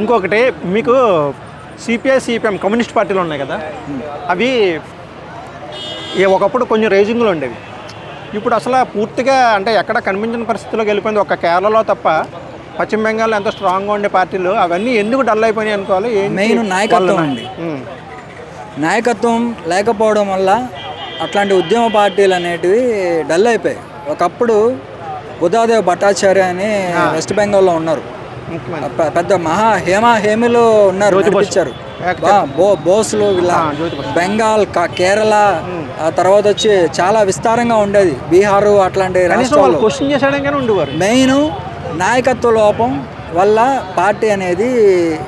ఇంకొకటి మీకు CPI CPM communist పార్టీలు ఉన్నాయి కదా? అవి ఒకప్పుడు కొంచెం రేజింగ్లో ఉండేవి. ఇప్పుడు అసలు పూర్తిగా అంటే ఎక్కడ కనిపించిన పరిస్థితిలోకి వెళ్ళిపోయింది. ఒక కేరళలో తప్ప పశ్చిమ బెంగాల్లో ఎంతో స్ట్రాంగ్గా ఉండే పార్టీలు అవన్నీ ఎందుకు డల్ అయిపోయినాయి అనుకోవాలి? మెయిన్ నాయకత్వం అండి. నాయకత్వం లేకపోవడం వల్ల అట్లాంటి ఉద్యమ పార్టీలు అనేటివి డల్ అయిపోయాయి. ఒకప్పుడు ఉదాదేవ్ భట్టాచార్య అని వెస్ట్ బెంగాల్లో ఉన్నారు. పెద్ద మహా హేమ హేమిలో ఉన్నారు బో బోస్లు బసు. బెంగాల్ క- కేరళ ఆ తర్వాత వచ్చి చాలా విస్తారంగా ఉండేది. బీహారు అట్లాంటి ఉండేవారు. మెయిన్ నాయకత్వ లోపం వల్ల పార్టీ అనేది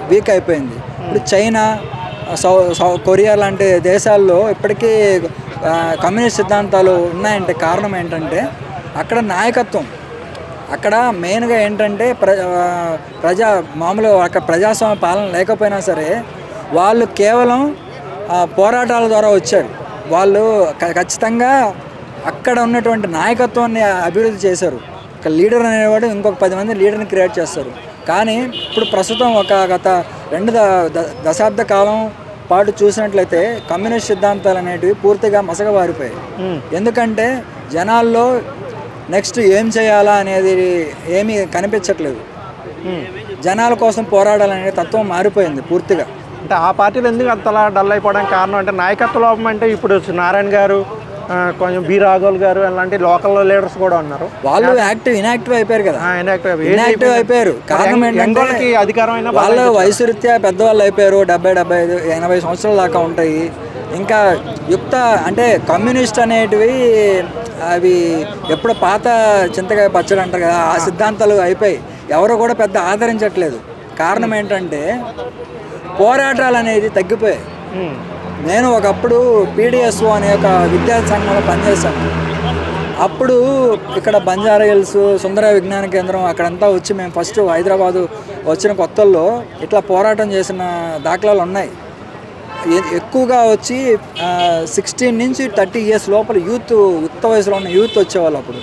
వీక్ అయిపోయింది. ఇప్పుడు చైనా సౌ సౌ కొరియా లాంటి దేశాల్లో ఇప్పటికీ కమ్యూనిస్ట్ సిద్ధాంతాలు ఉన్నాయంటే కారణం ఏంటంటే అక్కడ నాయకత్వం అక్కడ మెయిన్గా ఏంటంటే ప్ర ప్రజా మామూలు అక్కడ ప్రజాస్వామ్య పాలన లేకపోయినా సరే వాళ్ళు కేవలం పోరాటాల ద్వారా వచ్చారు. వాళ్ళు ఖచ్చితంగా అక్కడ ఉన్నటువంటి నాయకత్వాన్ని అభివృద్ధి చేశారు. ఒక లీడర్ అనేవాడు ఇంకొక పది మంది లీడర్ని క్రియేట్ చేస్తారు. కానీ ఇప్పుడు ప్రస్తుతం ఒక గత రెండు దశాబ్ద కాలం పాటు చూసినట్లయితే కమ్యూనిస్ట్ సిద్ధాంతాలు అనేటివి పూర్తిగా మసగబారిపోయాయి. ఎందుకంటే జనాల్లో నెక్స్ట్ ఏం చేయాలా అనేది ఏమీ కనిపించట్లేదు. జనాల కోసం పోరాడాలనే తత్వం మారిపోయింది పూర్తిగా. అంటే ఆ పార్టీలు ఎందుకు అంతలా డల్ అయిపోవడానికి కారణం అంటే నాయకత్వ లోపం అంటే ఇప్పుడు నారాయణ గారు కొంచెం బి రాఘోల్ గారు అలాంటి లోకల్ లీడర్స్ కూడా ఉన్నారు. వాళ్ళు యాక్టివ్ ఇనాక్టివ్ అయిపోయారు కదా. ఇనాక్టివ్ అయిపోయారు. కారణం ఏంటంటే అధికారం వాళ్ళ వయసు రీత్యా పెద్దవాళ్ళు అయిపోయారు. డెబ్బై డెబ్బై ఐదు ఎనభై సంవత్సరాల దాకా ఉంటాయి. ఇంకా యుక్త అంటే కమ్యూనిస్ట్ అనేటివి అవి ఎప్పుడో పాత చింతకాయ పచ్చడి అంటారు కదా ఆ సిద్ధాంతాలు అయిపోయి ఎవరు కూడా పెద్ద ఆదరించట్లేదు. కారణం ఏంటంటే పోరాటాలు అనేది తగ్గిపోయాయి. నేను ఒకప్పుడు పీడిఎస్ఓ అనే ఒక విద్యార్థి సంఘంలో పనిచేశాను. అప్పుడు ఇక్కడ బంజారా హిల్స్ సుందర విజ్ఞాన కేంద్రం అక్కడంతా వచ్చి మేము ఫస్ట్ హైదరాబాదు వచ్చిన కొత్తల్లో ఇట్లా పోరాటం చేసిన దాఖలాలు ఉన్నాయి. ఎక్కువగా వచ్చి సిక్స్టీన్ నుంచి థర్టీ ఇయర్స్ లోపల యూత్ యుక్త వయసులో ఉన్న యూత్ వచ్చేవాళ్ళు అప్పుడు.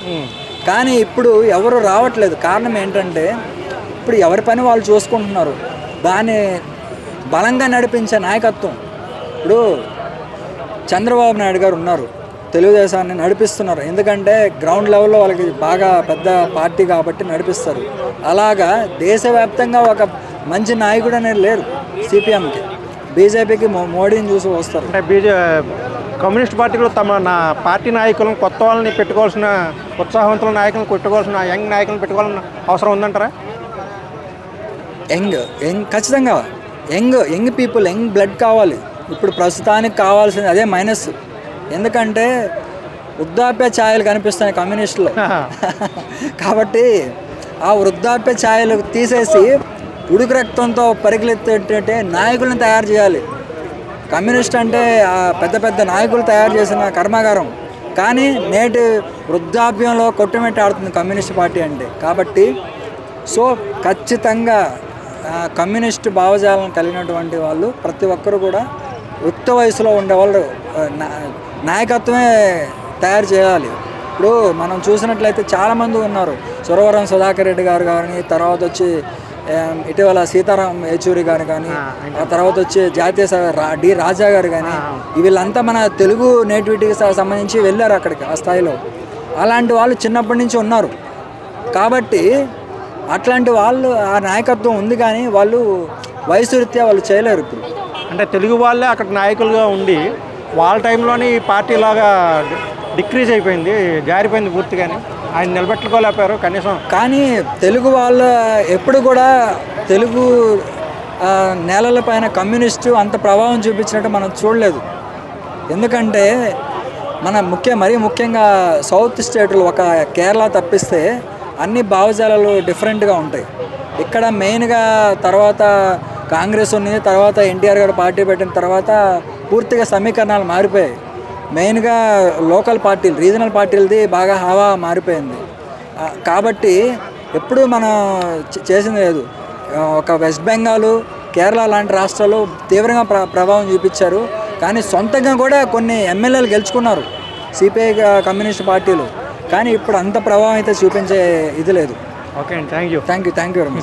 కానీ ఇప్పుడు ఎవరు రావట్లేదు. కారణం ఏంటంటే ఇప్పుడు ఎవరి పని వాళ్ళు చూసుకుంటున్నారు. దాన్ని బలంగా నడిపించే నాయకత్వం. ఇప్పుడు చంద్రబాబు నాయుడు గారు ఉన్నారు. తెలుగుదేశాన్ని నడిపిస్తున్నారు. ఎందుకంటే గ్రౌండ్ లెవెల్లో వాళ్ళకి బాగా పెద్ద పార్టీ కాబట్టి నడిపిస్తారు. అలాగా దేశవ్యాప్తంగా ఒక మంచి నాయకుడు అనేది లేరు సిపిఎంకి. బీజేపీకి మోడీని చూసి వస్తారు. అంటే బీజే కమ్యూనిస్ట్ పార్టీలు తమ నా పార్టీ నాయకులను కొత్త వాళ్ళని పెట్టుకోవాల్సిన ఉత్సాహవంతుల నాయకులను పెట్టుకోవాల్సిన యంగ్ నాయకులను పెట్టుకోవాల్సిన అవసరం ఉందంటారా? యంగ్ యంగ్ ఖచ్చితంగా. Young young people young blood కావాలి. ఇప్పుడు ప్రస్తుతానికి కావాల్సింది అదే మైనస్. ఎందుకంటే వృద్ధాప్య ఛాయలు కనిపిస్తున్నాయి కమ్యూనిస్టులో కాబట్టి ఆ వృద్ధాప్య ఛాయలు తీసేసి ఉడుకు రక్తంతో పరిగెత్తేటట్టే నాయకులను తయారు చేయాలి. కమ్యూనిస్ట్ అంటే పెద్ద పెద్ద నాయకులు తయారు చేసిన కర్మాగారం. కానీ నేటి వృద్ధాప్యంలో కొట్టుమెట్టి ఆడుతుంది కమ్యూనిస్ట్ పార్టీ అంటే. కాబట్టి సో ఖచ్చితంగా కమ్యూనిస్ట్ భావజాలను కలిగినటువంటి వాళ్ళు ప్రతి ఒక్కరు కూడా యుక్త వయసులో ఉండేవాళ్ళు నాయకత్వమే తయారు చేయాలి. ఇప్పుడు మనం చూసినట్లయితే చాలామంది ఉన్నారు. సురవరం సుధాకర్ రెడ్డి గారు కానీ తర్వాత వచ్చి ఇటీవల సీతారాం యేచూరి గారు కానీ ఆ తర్వాత వచ్చి జాతీయ డి రాజా గారు కానీ వీళ్ళంతా మన తెలుగు నేటివిటీకి సంబంధించి వెళ్ళారు అక్కడికి ఆ స్థాయిలో. అలాంటి వాళ్ళు చిన్నప్పటి నుంచి ఉన్నారు. కాబట్టి అట్లాంటి వాళ్ళు ఆ నాయకత్వం ఉంది కానీ వాళ్ళు వయసు రీత్యా వాళ్ళు చేయలేరు ఇప్పుడు. అంటే తెలుగు వాళ్ళే అక్కడ నాయకులుగా ఉండి వాళ్ళ టైంలోనే ఈ పార్టీ లాగా డిక్రీజ్ అయిపోయింది జారిపోయింది పూర్తిగాని. ఆయన నిలబెట్టుకోలేపారు కనీసం. కానీ తెలుగు వాళ్ళ ఎప్పుడు కూడా తెలుగు నేలల పైన కమ్యూనిస్టు అంత ప్రభావం చూపించినట్టు మనం చూడలేదు. ఎందుకంటే మన ముఖ్య మరీ ముఖ్యంగా సౌత్ స్టేట్లు ఒక కేరళ తప్పిస్తే అన్ని భావజాలాలు డిఫరెంట్గా ఉంటాయి. ఇక్కడ మెయిన్గా తర్వాత కాంగ్రెస్ ఉంది తర్వాత ఎన్టీఆర్ గారు పార్టీ పెట్టిన తర్వాత పూర్తిగా సమీకరణాలు మారిపోయాయి. మెయిన్గా లోకల్ పార్టీలు రీజనల్ పార్టీలది బాగా హవా మారిపోయింది. కాబట్టి ఎప్పుడు మనం చేసింది లేదు. ఒక వెస్ట్ బెంగాల్ కేరళ లాంటి రాష్ట్రాలు తీవ్రంగా ప్ర ప్రభావం చూపించారు. కానీ సొంతంగా కూడా కొన్ని ఎమ్మెల్యేలు గెలుచుకున్నారు. సిపిఐ కమ్యూనిస్ట్ పార్టీలు. కానీ ఇప్పుడు అంత ప్రభావం అయితే చూపించే ఇది లేదు. ఓకే అండి. Thank you thank you thank you very much